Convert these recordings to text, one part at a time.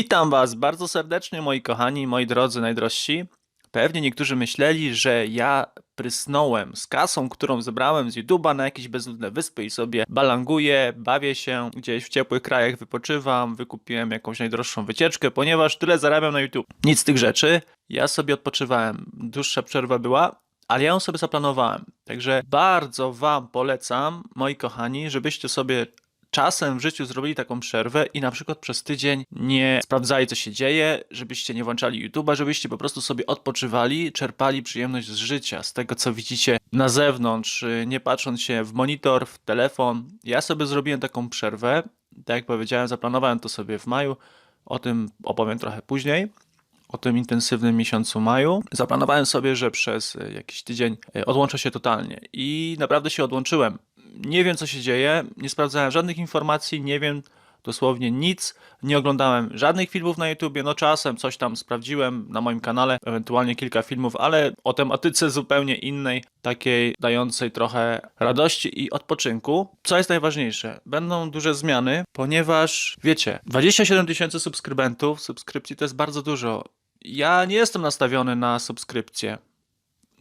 Witam Was bardzo serdecznie, moi kochani, moi drodzy, najdrożsi. Pewnie niektórzy myśleli, że ja prysnąłem z kasą, którą zebrałem z YouTube'a na jakieś bezludne wyspy i sobie balanguję, bawię się, gdzieś w ciepłych krajach wypoczywam, wykupiłem jakąś najdroższą wycieczkę, ponieważ tyle zarabiam na YouTube. Nic z tych rzeczy. Ja sobie odpoczywałem. Dłuższa przerwa była, ale ja ją sobie zaplanowałem. Także bardzo Wam polecam, moi kochani, żebyście sobie czasem w życiu zrobili taką przerwę i na przykład przez tydzień nie sprawdzali, co się dzieje, żebyście nie włączali YouTube'a, żebyście po prostu sobie odpoczywali, czerpali przyjemność z życia, z tego, co widzicie na zewnątrz, nie patrząc się w monitor, w telefon. Ja sobie zrobiłem taką przerwę, tak jak powiedziałem, zaplanowałem to sobie w maju, o tym opowiem trochę później o tym intensywnym miesiącu maju. Zaplanowałem sobie, że przez jakiś tydzień e, odłączę się totalnie i naprawdę się odłączyłem. Nie wiem, co się dzieje, nie sprawdzałem żadnych informacji, nie wiem dosłownie nic, nie oglądałem żadnych filmów na YouTubie, no czasem coś tam sprawdziłem na moim kanale, ewentualnie kilka filmów, ale o tematyce zupełnie innej, takiej dającej trochę radości i odpoczynku. Co jest najważniejsze? Będą duże zmiany, ponieważ wiecie, 27 tysięcy subskrybentów, subskrypcji to jest bardzo dużo. Ja nie jestem nastawiony na subskrypcję.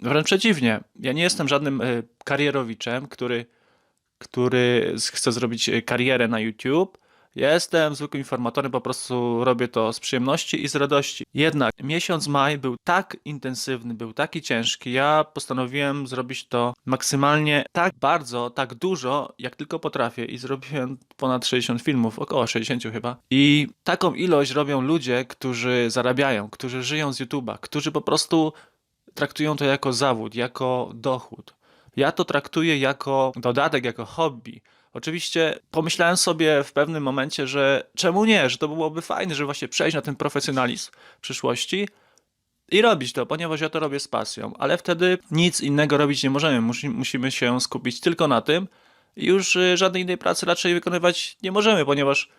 Wręcz przeciwnie, ja nie jestem żadnym y, karierowiczem, który, który chce zrobić y, karierę na YouTube. Jestem zwykłym informatorem, po prostu robię to z przyjemności i z radości. Jednak miesiąc maj był tak intensywny, był taki ciężki. Ja postanowiłem zrobić to maksymalnie tak bardzo, tak dużo, jak tylko potrafię i zrobiłem ponad 60 filmów, około 60 chyba. I taką ilość robią ludzie, którzy zarabiają, którzy żyją z YouTube'a, którzy po prostu traktują to jako zawód, jako dochód. Ja to traktuję jako dodatek, jako hobby. Oczywiście pomyślałem sobie w pewnym momencie, że czemu nie, że to byłoby fajne, żeby właśnie przejść na ten profesjonalizm w przyszłości i robić to, ponieważ ja to robię z pasją, ale wtedy nic innego robić nie możemy. Musi, musimy się skupić tylko na tym i już y, żadnej innej pracy raczej wykonywać nie możemy, ponieważ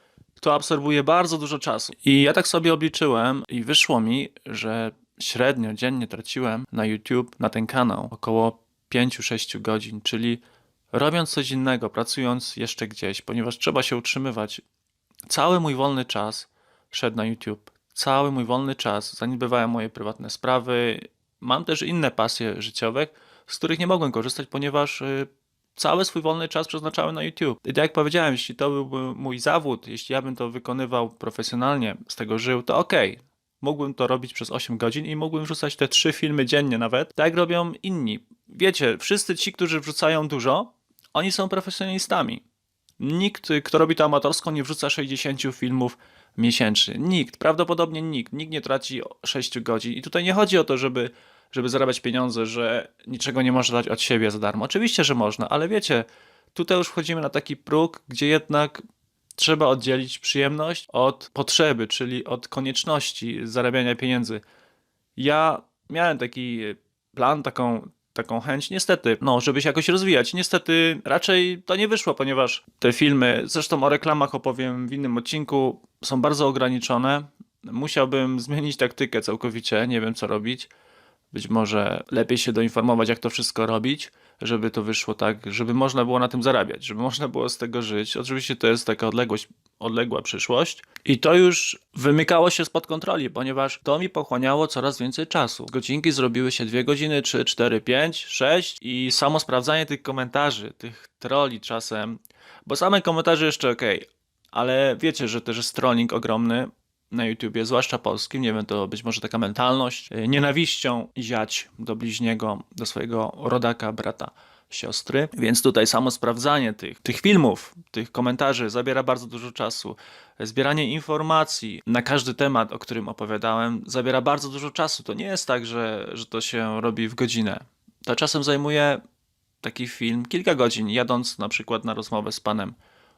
to absorbuje bardzo dużo czasu. I ja tak sobie obliczyłem i wyszło mi, że średnio dziennie traciłem na YouTube, na ten kanał około 5-6 godzin, czyli robiąc coś innego, pracując jeszcze gdzieś, ponieważ trzeba się utrzymywać. Cały mój wolny czas szedł na YouTube. Cały mój wolny czas, zaniedbywałem moje prywatne sprawy. Mam też inne pasje życiowe, z których nie mogłem korzystać, ponieważ y, cały swój wolny czas przeznaczałem na YouTube. I tak jak powiedziałem, jeśli to byłby mój zawód, jeśli ja bym to wykonywał profesjonalnie, z tego żył, to okej. Mógłbym to robić przez 8 godzin i mógłbym wrzucać te 3 filmy dziennie nawet, tak robią inni. Wiecie, wszyscy ci, którzy wrzucają dużo, oni są profesjonalistami. Nikt, kto robi to amatorsko, nie wrzuca 60 filmów miesięcznie. Nikt, prawdopodobnie nikt. Nikt nie traci 6 godzin. I tutaj nie chodzi o to, żeby, żeby zarabiać pieniądze, że niczego nie można dać od siebie za darmo. Oczywiście, że można, ale wiecie, tutaj już wchodzimy na taki próg, gdzie jednak trzeba oddzielić przyjemność od potrzeby, czyli od konieczności zarabiania pieniędzy. Ja miałem taki plan, taką, taką chęć, niestety, no, żeby się jakoś rozwijać. Niestety raczej to nie wyszło, ponieważ te filmy, zresztą o reklamach opowiem w innym odcinku, są bardzo ograniczone. Musiałbym zmienić taktykę całkowicie, nie wiem co robić. Być może lepiej się doinformować, jak to wszystko robić, żeby to wyszło tak, żeby można było na tym zarabiać, żeby można było z tego żyć. Oczywiście to jest taka odległość, odległa przyszłość. I to już wymykało się spod kontroli, ponieważ to mi pochłaniało coraz więcej czasu. Godzinki zrobiły się 2 godziny, 3, 4, 5, 6 i samo sprawdzanie tych komentarzy, tych troli czasem, bo same komentarze jeszcze ok, ale wiecie, że też jest trolling ogromny na YouTubie, zwłaszcza polskim, nie wiem, to być może taka mentalność, y, nienawiścią ziać do bliźniego, do swojego rodaka, brata, siostry. Więc tutaj samo sprawdzanie tych, tych filmów, tych komentarzy zabiera bardzo dużo czasu. Zbieranie informacji na każdy temat, o którym opowiadałem, zabiera bardzo dużo czasu. To nie jest tak, że, że to się robi w godzinę. To czasem zajmuje taki film kilka godzin, jadąc na przykład na rozmowę z panem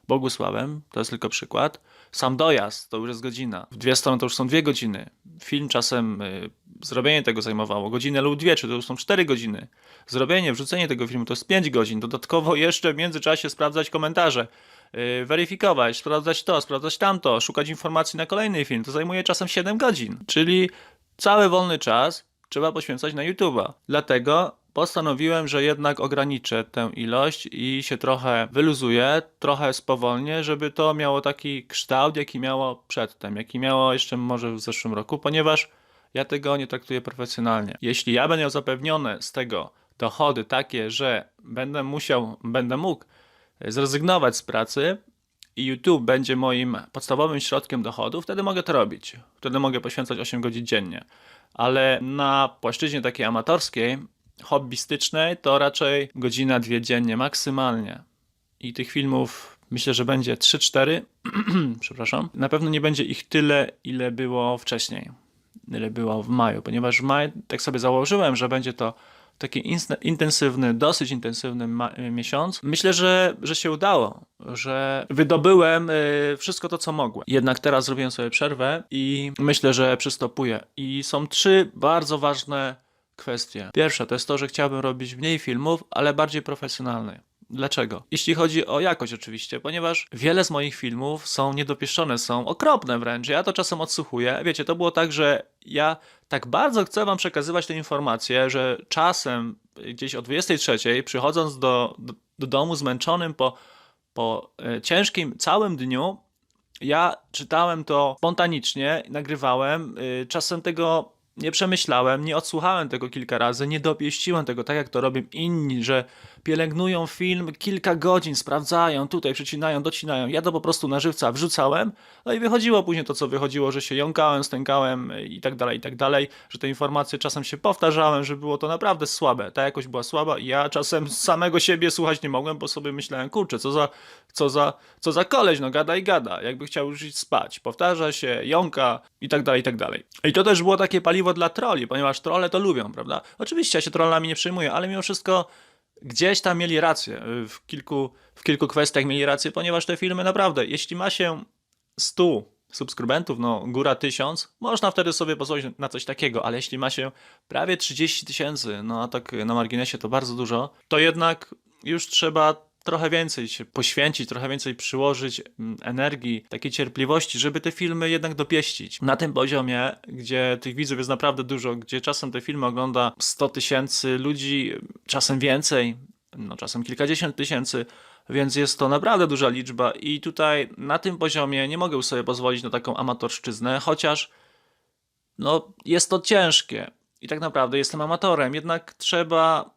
Bogusławem, to jest tylko przykład. Sam dojazd to już jest godzina. W dwie strony to już są dwie godziny. Film czasem, y, zrobienie tego zajmowało godzinę lub dwie, czy to już są cztery godziny. Zrobienie, wrzucenie tego filmu to jest pięć godzin. Dodatkowo jeszcze w międzyczasie sprawdzać komentarze, y, weryfikować, sprawdzać to, sprawdzać tamto, szukać informacji na kolejny film. To zajmuje czasem 7 godzin. Czyli cały wolny czas trzeba poświęcać na YouTube'a. Dlatego postanowiłem, że jednak ograniczę tę ilość i się trochę wyluzuję, trochę spowolnię, żeby to miało taki kształt, jaki miało przedtem, jaki miało jeszcze może w zeszłym roku, ponieważ ja tego nie traktuję profesjonalnie. Jeśli ja będę miał zapewnione z tego dochody takie, że będę musiał, będę mógł zrezygnować z pracy i YouTube będzie moim podstawowym środkiem dochodu, wtedy mogę to robić. Wtedy mogę poświęcać 8 godzin dziennie. Ale na płaszczyźnie takiej amatorskiej, hobbystycznej, to raczej godzina, dwie dziennie maksymalnie. I tych filmów myślę, że będzie 3-4. Przepraszam. Na pewno nie będzie ich tyle, ile było wcześniej. Ile było w maju, ponieważ w maju tak sobie założyłem, że będzie to taki intensywny, dosyć intensywny miesiąc. Myślę, że, że się udało, że wydobyłem y, wszystko to, co mogłem. Jednak teraz zrobiłem sobie przerwę i myślę, że przystopuję. I są trzy bardzo ważne kwestie. Pierwsza to jest to, że chciałbym robić mniej filmów, ale bardziej profesjonalnych. Dlaczego? Jeśli chodzi o jakość, oczywiście, ponieważ wiele z moich filmów są niedopieszczone, są okropne wręcz. Ja to czasem odsłuchuję. Wiecie, to było tak, że ja tak bardzo chcę Wam przekazywać te informacje, że czasem gdzieś o 23, przychodząc do, do, do domu zmęczonym po, po e, ciężkim całym dniu, ja czytałem to spontanicznie, nagrywałem. y, Czasem tego nie przemyślałem, nie odsłuchałem tego kilka razy, nie dopieściłem tego tak, jak to robią inni, że pielęgnują film kilka godzin, sprawdzają, tutaj przycinają, docinają. Ja to po prostu na żywca wrzucałem, no i wychodziło później to, co wychodziło, że się jąkałem, stękałem i tak dalej, i tak dalej, że te informacje czasem się powtarzałem, że było to naprawdę słabe. Ta jakość była słaba i ja czasem samego siebie słuchać nie mogłem, bo sobie myślałem, kurczę, co za, co za, co za koleś, no gada i gada, jakby chciał już iść spać. Powtarza się, jąka i tak dalej, i tak dalej. I to też było takie paliwo dla troli, ponieważ trolle to lubią, prawda? Oczywiście ja się trollami nie przejmuję, ale mimo wszystko gdzieś tam mieli rację, y, w kilku, w kilku kwestiach mieli rację, ponieważ te filmy naprawdę, jeśli ma się 100 subskrybentów, no góra 1000, można wtedy sobie pozwolić na coś takiego, ale jeśli ma się prawie 30 tysięcy, no a tak na marginesie to bardzo dużo, to jednak już trzeba trochę więcej się poświęcić, trochę więcej przyłożyć mm, energii, takiej cierpliwości, żeby te filmy jednak dopieścić. Na tym poziomie, gdzie tych widzów jest naprawdę dużo, gdzie czasem te filmy ogląda 100 tysięcy ludzi, czasem więcej, no czasem kilkadziesiąt tysięcy, więc jest to naprawdę duża liczba i tutaj na tym poziomie nie mogę sobie pozwolić na taką amatorszczyznę, chociaż no jest to ciężkie i tak naprawdę jestem amatorem, jednak trzeba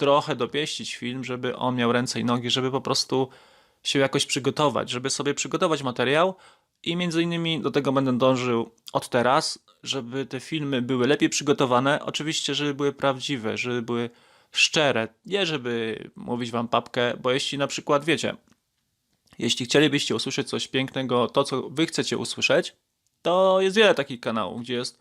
trochę dopieścić film, żeby on miał ręce i nogi, żeby po prostu się jakoś przygotować, żeby sobie przygotować materiał i między innymi do tego będę dążył od teraz, żeby te filmy były lepiej przygotowane, oczywiście, żeby były prawdziwe, żeby były szczere, nie żeby mówić wam papkę, bo jeśli na przykład wiecie, jeśli chcielibyście usłyszeć coś pięknego, to co wy chcecie usłyszeć, to jest wiele takich kanałów, gdzie jest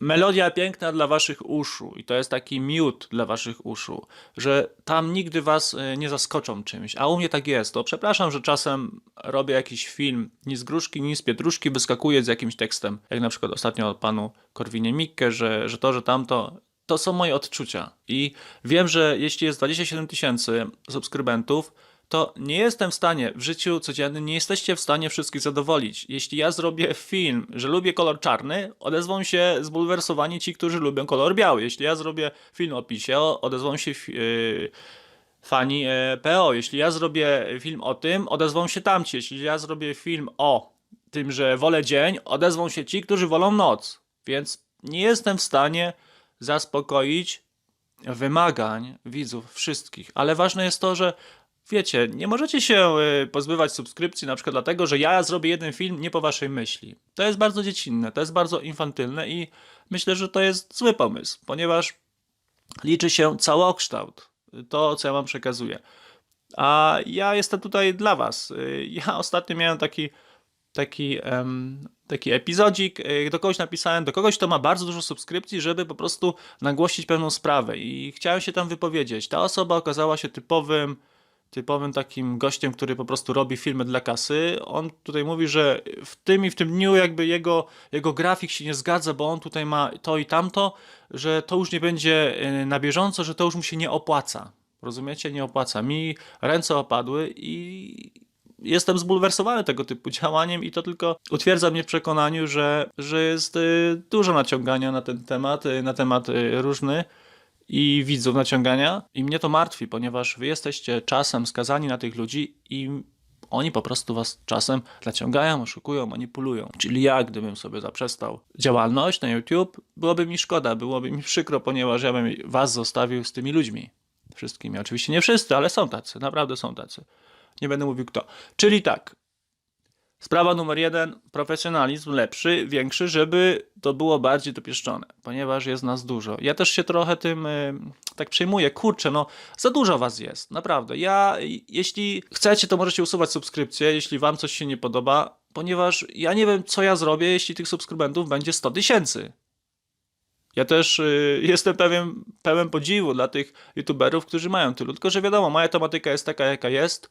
melodia piękna dla waszych uszu i to jest taki miód dla waszych uszu, że tam nigdy was y, nie zaskoczą czymś, a u mnie tak jest, to przepraszam, że czasem robię jakiś film, ni z gruszki, ni z pietruszki wyskakuję z jakimś tekstem, jak na przykład ostatnio od panu Korwinie Mikke, że, że to, że tamto, to są moje odczucia. I wiem, że jeśli jest 27 tysięcy subskrybentów, to nie jestem w stanie w życiu codziennym, nie jesteście w stanie wszystkich zadowolić. Jeśli ja zrobię film, że lubię kolor czarny, odezwą się zbulwersowani ci, którzy lubią kolor biały. Jeśli ja zrobię film o PiSie, odezwą się yy, fani e, PO. Jeśli ja zrobię film o tym, odezwą się tamci. Jeśli ja zrobię film o tym, że wolę dzień, odezwą się ci, którzy wolą noc. Więc nie jestem w stanie zaspokoić wymagań widzów wszystkich. Ale ważne jest to, że wiecie, nie możecie się y, pozbywać subskrypcji na przykład dlatego, że ja zrobię jeden film nie po waszej myśli. To jest bardzo dziecinne, to jest bardzo infantylne i myślę, że to jest zły pomysł, ponieważ liczy się całokształt, to co ja wam przekazuję. A ja jestem tutaj dla was. Y, Ja ostatnio miałem taki taki, em, taki epizodzik, y, do kogoś napisałem, do kogoś, kto ma bardzo dużo subskrypcji, żeby po prostu nagłościć pewną sprawę i chciałem się tam wypowiedzieć. Ta osoba okazała się typowym, typowym takim gościem, który po prostu robi filmy dla kasy. On tutaj mówi, że w tym i w tym dniu jakby jego, jego grafik się nie zgadza, bo on tutaj ma to i tamto, że to już nie będzie y, na bieżąco, że to już mu się nie opłaca. Rozumiecie? Nie opłaca. Mi ręce opadły i jestem zbulwersowany tego typu działaniem i to tylko utwierdza mnie w przekonaniu, że, że jest y, dużo naciągania na ten temat, y, na temat różny i widzów naciągania. I mnie to martwi, ponieważ wy jesteście czasem skazani na tych ludzi i oni po prostu was czasem naciągają, oszukują, manipulują. Czyli ja, gdybym sobie zaprzestał działalność na YouTube, byłoby mi szkoda, byłoby mi przykro, ponieważ ja bym was zostawił z tymi ludźmi. Wszystkimi. Oczywiście nie wszyscy, ale są tacy, naprawdę są tacy. Nie będę mówił kto. Czyli tak, Sprawa numer jeden, profesjonalizm lepszy, większy, żeby to było bardziej dopieszczone, ponieważ jest nas dużo. Ja też się trochę tym y, tak przejmuję, kurczę, no za dużo was jest, naprawdę. Ja, jeśli chcecie, to możecie usuwać subskrypcję, jeśli wam coś się nie podoba, ponieważ ja nie wiem, co ja zrobię, jeśli tych subskrybentów będzie 100 tysięcy. Ja też y, jestem pewien, pełen podziwu dla tych youtuberów, którzy mają tylu, tylko że wiadomo, moja tematyka jest taka, jaka jest.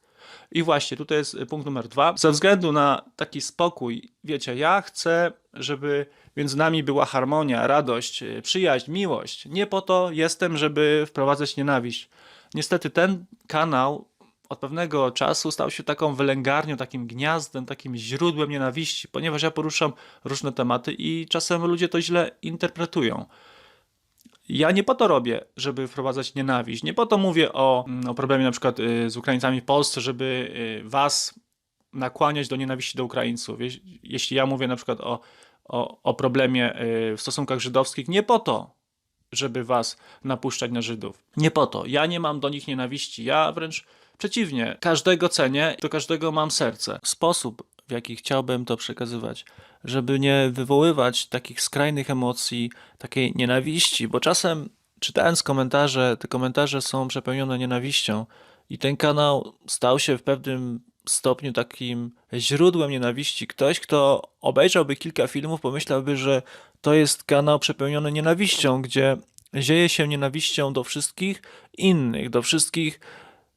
I właśnie, tutaj jest y, punkt numer dwa. Ze względu na taki spokój, wiecie, ja chcę, żeby między nami była harmonia, radość, y, przyjaźń, miłość. Nie po to jestem, żeby wprowadzać nienawiść. Niestety ten kanał od pewnego czasu stał się taką wylęgarnią, takim gniazdem, takim źródłem nienawiści, ponieważ ja poruszam różne tematy i czasem ludzie to źle interpretują. Ja nie po to robię, żeby wprowadzać nienawiść. Nie po to mówię o, mm, o problemie na przykład y, z Ukraińcami w Polsce, żeby y, was nakłaniać do nienawiści do Ukraińców. Jeś- Jeśli ja mówię na przykład o, o, o problemie y, w stosunkach żydowskich, nie po to, żeby was napuszczać na Żydów. Nie po to. Ja nie mam do nich nienawiści. Ja wręcz przeciwnie. Każdego cenię, do każdego mam serce. Sposób, w jaki chciałbym to przekazywać, żeby nie wywoływać takich skrajnych emocji, takiej nienawiści, bo czasem czytając komentarze, te komentarze są przepełnione nienawiścią i ten kanał stał się w pewnym stopniu takim źródłem nienawiści. Ktoś, kto obejrzałby kilka filmów, pomyślałby, że to jest kanał przepełniony nienawiścią, gdzie zieje się nienawiścią do wszystkich innych, do wszystkich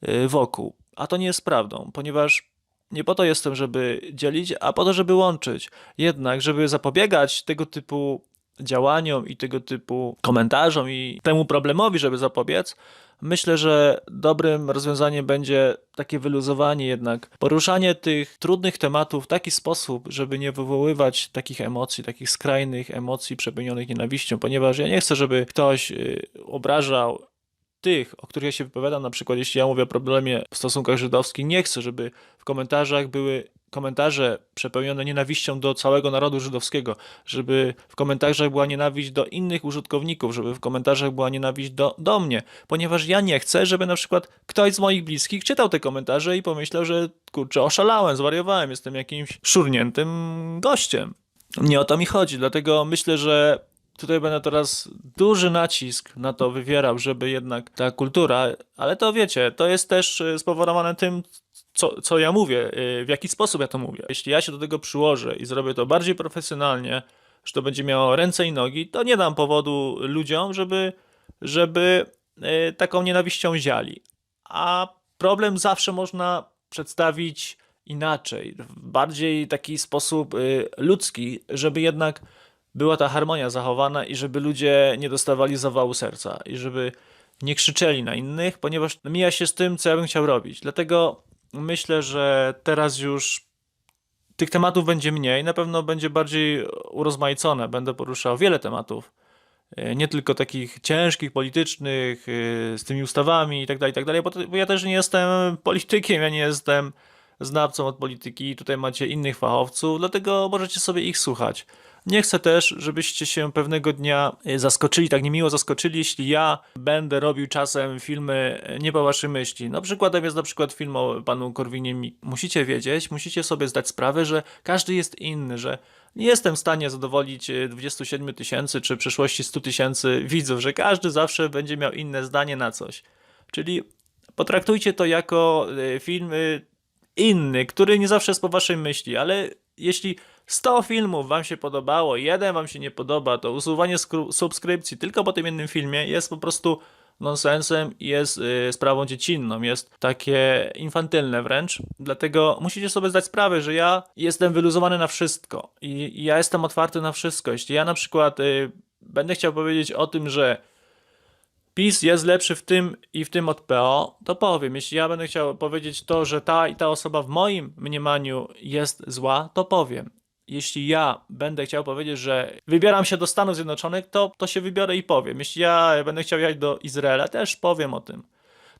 y, wokół. A to nie jest prawdą, ponieważ nie po to jestem, żeby dzielić, a po to, żeby łączyć. Jednak, żeby zapobiegać tego typu działaniom i tego typu komentarzom i temu problemowi, żeby zapobiec, myślę, że dobrym rozwiązaniem będzie takie wyluzowanie jednak, poruszanie tych trudnych tematów w taki sposób, żeby nie wywoływać takich emocji, takich skrajnych emocji przepełnionych nienawiścią, ponieważ ja nie chcę, żeby ktoś y, obrażał tych, o których ja się wypowiadam, na przykład jeśli ja mówię o problemie w stosunkach żydowskich, nie chcę, żeby w komentarzach były komentarze przepełnione nienawiścią do całego narodu żydowskiego, żeby w komentarzach była nienawiść do innych użytkowników, żeby w komentarzach była nienawiść do, do mnie, ponieważ ja nie chcę, żeby na przykład ktoś z moich bliskich czytał te komentarze i pomyślał, że kurczę, oszalałem, zwariowałem, jestem jakimś szurniętym gościem. Nie o to mi chodzi, dlatego myślę, że tutaj będę teraz duży nacisk na to wywierał, żeby jednak ta kultura, ale to wiecie, to jest też y, spowodowane tym, co, co ja mówię, y, w jaki sposób ja to mówię. Jeśli ja się do tego przyłożę i zrobię to bardziej profesjonalnie, że to będzie miało ręce i nogi, to nie dam powodu ludziom, żeby, żeby y, taką nienawiścią ziali. A problem zawsze można przedstawić inaczej, w bardziej taki sposób y, ludzki, żeby jednak była ta harmonia zachowana i żeby ludzie nie dostawali zawału serca i żeby nie krzyczeli na innych, ponieważ mija się z tym, co ja bym chciał robić. Dlatego myślę, że teraz już tych tematów będzie mniej, na pewno będzie bardziej urozmaicone. Będę poruszał wiele tematów. E, Nie tylko takich ciężkich, politycznych, e, z tymi ustawami i tak dalej, i tak bo ja też nie jestem politykiem, ja nie jestem znawcą od polityki, tutaj macie innych fachowców, dlatego możecie sobie ich słuchać. Nie chcę też, żebyście się pewnego dnia e, zaskoczyli, tak niemiło zaskoczyli, jeśli ja będę robił czasem filmy e, nie po waszej myśli. No przykładem jest na przykład film o panu Korwinie. Musicie wiedzieć, musicie sobie zdać sprawę, że każdy jest inny, że nie jestem w stanie zadowolić e, 27 tysięcy czy w przyszłości 100 tysięcy widzów, że każdy zawsze będzie miał inne zdanie na coś. Czyli potraktujcie to jako e, film e, inny, który nie zawsze jest po waszej myśli, ale jeśli 100 filmów wam się podobało, jeden wam się nie podoba, to usuwanie subskrypcji tylko po tym jednym filmie jest po prostu nonsensem i jest y, sprawą dziecinną, jest takie infantylne wręcz. Dlatego musicie sobie zdać sprawę, że ja jestem wyluzowany na wszystko i, i ja jestem otwarty na wszystko. Jeśli ja na przykład y, będę chciał powiedzieć o tym, że PiS jest lepszy w tym i w tym od PO, to powiem. Jeśli ja będę chciał powiedzieć to, że ta i ta osoba w moim mniemaniu jest zła, to powiem. jeśli ja będę chciał powiedzieć, że wybieram się do Stanów Zjednoczonych, to, to się wybiorę i powiem. Jeśli ja będę chciał jechać do Izraela, też powiem o tym.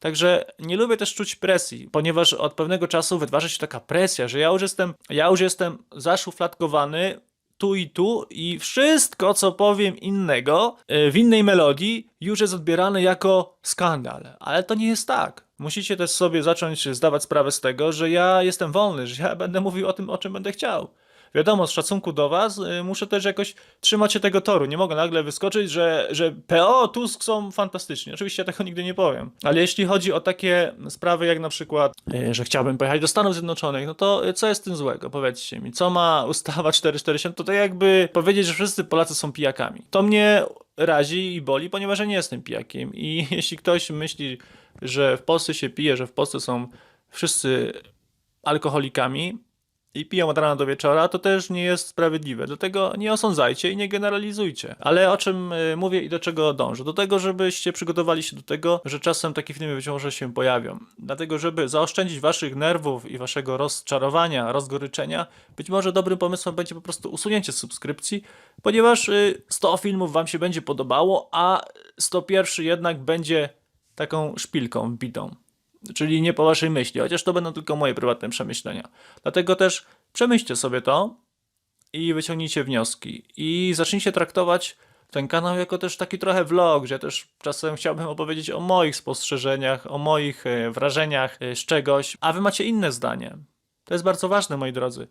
Także nie lubię też czuć presji, ponieważ od pewnego czasu wytwarza się taka presja, że ja już jestem, ja już jestem zaszufladkowany tu i tu i wszystko, co powiem innego y, w innej melodii, już jest odbierane jako skandal. Ale to nie jest tak. Musicie też sobie zacząć zdawać sprawę z tego, że ja jestem wolny, że ja będę mówił o tym, o czym będę chciał. Wiadomo, z szacunku do was y, muszę też jakoś trzymać się tego toru. Nie mogę nagle wyskoczyć, że, że PO, Tusk są fantastyczni. Oczywiście ja tego nigdy nie powiem. Ale jeśli chodzi o takie sprawy jak na przykład, y, że chciałbym pojechać do Stanów Zjednoczonych, no to y, co jest z tym złego? Powiedzcie mi. Co ma ustawa 447? To tak jakby powiedzieć, że wszyscy Polacy są pijakami. To mnie razi i boli, ponieważ ja nie jestem pijakiem. I jeśli ktoś myśli, że w Polsce się pije, że w Polsce są wszyscy alkoholikami, i piją od rana do wieczora, to też nie jest sprawiedliwe. Dlatego nie osądzajcie i nie generalizujcie. Ale o czym y, mówię i do czego dążę? Do tego, żebyście przygotowali się do tego, że czasem takie filmy być może się pojawią. Dlatego, żeby zaoszczędzić waszych nerwów i waszego rozczarowania, rozgoryczenia, być może dobrym pomysłem będzie po prostu usunięcie subskrypcji, ponieważ y, 100 filmów wam się będzie podobało, a 101 jednak będzie taką szpilką wbitą czyli nie po waszej myśli, chociaż to będą tylko moje prywatne przemyślenia. Dlatego też przemyślcie sobie to i wyciągnijcie wnioski i zacznijcie traktować ten kanał jako też taki trochę vlog, że też czasem chciałbym opowiedzieć o moich spostrzeżeniach, o moich e, wrażeniach e, z czegoś, a wy macie inne zdanie. To jest bardzo ważne, moi drodzy.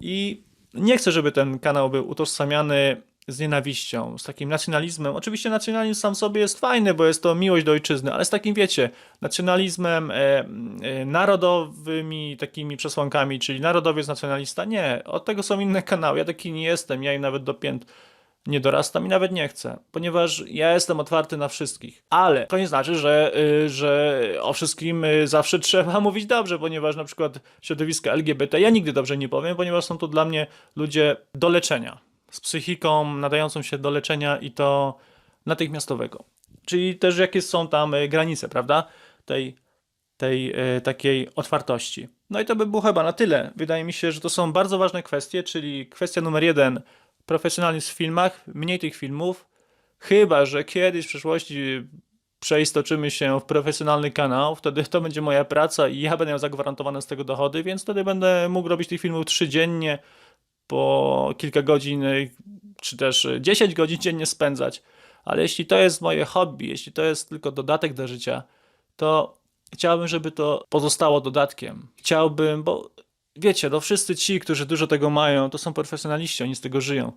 I nie chcę, żeby ten kanał był utożsamiany z nienawiścią, z takim nacjonalizmem. Oczywiście nacjonalizm sam w sobie jest fajny, bo jest to miłość do ojczyzny, ale z takim, wiecie, nacjonalizmem, e, e, narodowymi takimi przesłankami, czyli narodowiec, nacjonalista. Nie, od tego są inne kanały. Ja taki nie jestem, ja im nawet do pięt nie dorastam i nawet nie chcę, ponieważ ja jestem otwarty na wszystkich. Ale to nie znaczy, że, y, że o wszystkim y, zawsze trzeba mówić dobrze, ponieważ na przykład środowiska LGBT ja nigdy dobrze nie powiem, ponieważ są to dla mnie ludzie do leczenia, z psychiką nadającą się do leczenia i to natychmiastowego. Czyli też jakie są tam y, granice, prawda? Tej, tej y, takiej otwartości. No i to by było chyba na tyle. Wydaje mi się, że to są bardzo ważne kwestie, czyli kwestia numer jeden, profesjonalizm w filmach, mniej tych filmów, chyba, że kiedyś w przyszłości przeistoczymy się w profesjonalny kanał, wtedy to będzie moja praca i ja będę miał zagwarantowane z tego dochody, więc wtedy będę mógł robić tych filmów trzy dziennie, po kilka godzin, y, czy też 10 godzin dziennie spędzać. Ale jeśli to jest moje hobby, jeśli to jest tylko dodatek do życia, to chciałbym, żeby to pozostało dodatkiem. Chciałbym, bo wiecie, no wszyscy ci, którzy dużo tego mają, to są profesjonaliści, oni z tego żyją.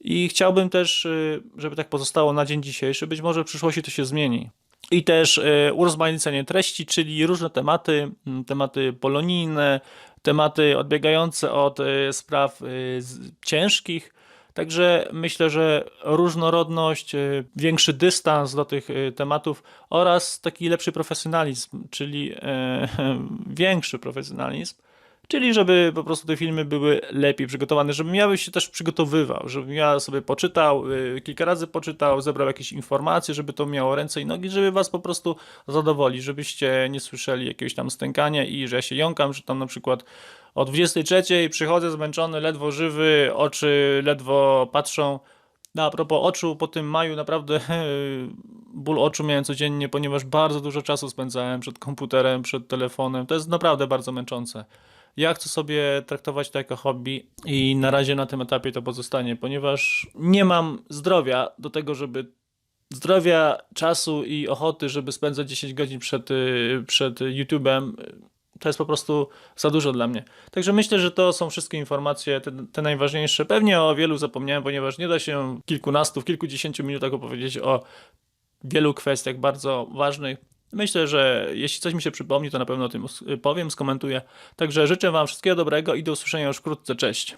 I chciałbym też, y, żeby tak pozostało na dzień dzisiejszy. Być może w przyszłości to się zmieni. I też y, urozmaicenie treści, czyli różne tematy, mm, tematy polonijne, tematy odbiegające od y, spraw y, ciężkich. Także myślę, że różnorodność, y, większy dystans do tych tematów oraz taki lepszy profesjonalizm, czyli e, większy profesjonalizm, czyli żeby po prostu te filmy były lepiej przygotowane, żebym ja się też przygotowywał, żebym ja sobie poczytał, y, kilka razy poczytał, zebrał jakieś informacje, żeby to miało ręce i nogi, żeby was po prostu zadowolić, żebyście nie słyszeli jakiegoś tam stękania i że ja się jąkam, że tam na przykład o 23 przychodzę zmęczony, ledwo żywy, oczy ledwo patrzą. No, a propos oczu, po tym maju naprawdę ból oczu miałem codziennie, ponieważ bardzo dużo czasu spędzałem przed komputerem, przed telefonem. To jest naprawdę bardzo męczące. Ja chcę sobie traktować to jako hobby i na razie na tym etapie to pozostanie, ponieważ nie mam zdrowia do tego, żeby zdrowia, czasu i ochoty, żeby spędzać 10 godzin przed, y, przed YouTube'em, to jest po prostu za dużo dla mnie. Także myślę, że to są wszystkie informacje, te, te najważniejsze. Pewnie o wielu zapomniałem, ponieważ nie da się kilkunastu, w kilkudziesięciu minutach opowiedzieć o wielu kwestiach bardzo ważnych. Myślę, że jeśli coś mi się przypomni, to na pewno o tym powiem, skomentuję. Także życzę Wam wszystkiego dobrego i do usłyszenia już wkrótce. Cześć.